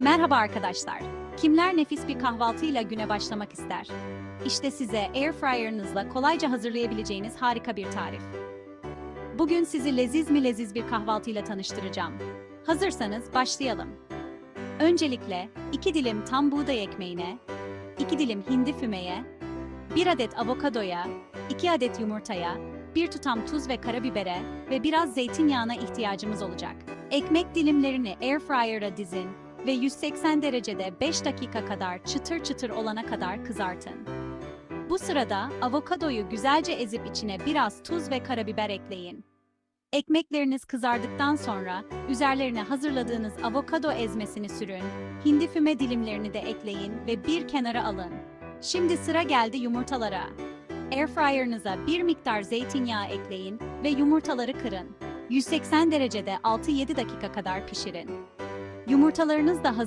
Merhaba arkadaşlar. Kimler nefis bir kahvaltıyla güne başlamak ister? İşte size air fryer'ınızla kolayca hazırlayabileceğiniz harika bir tarif. Bugün sizi leziz mi leziz bir kahvaltıyla tanıştıracağım. Hazırsanız başlayalım. Öncelikle 2 dilim tam buğday ekmeğine, 2 dilim hindi fümeye, 1 adet avokadoya, 2 adet yumurtaya, 1 tutam tuz ve karabibere ve biraz zeytinyağına ihtiyacımız olacak. Ekmek dilimlerini air fryer'a dizin ve 180 derecede 5 dakika kadar çıtır çıtır olana kadar kızartın. Bu sırada avokadoyu güzelce ezip içine biraz tuz ve karabiber ekleyin. Ekmekleriniz kızardıktan sonra üzerlerine hazırladığınız avokado ezmesini sürün, hindi füme dilimlerini de ekleyin ve bir kenara alın. Şimdi sıra geldi yumurtalara. Airfryer'ınıza bir miktar zeytinyağı ekleyin ve yumurtaları kırın. 180 derecede 6-7 dakika kadar pişirin. Yumurtalarınız da hazır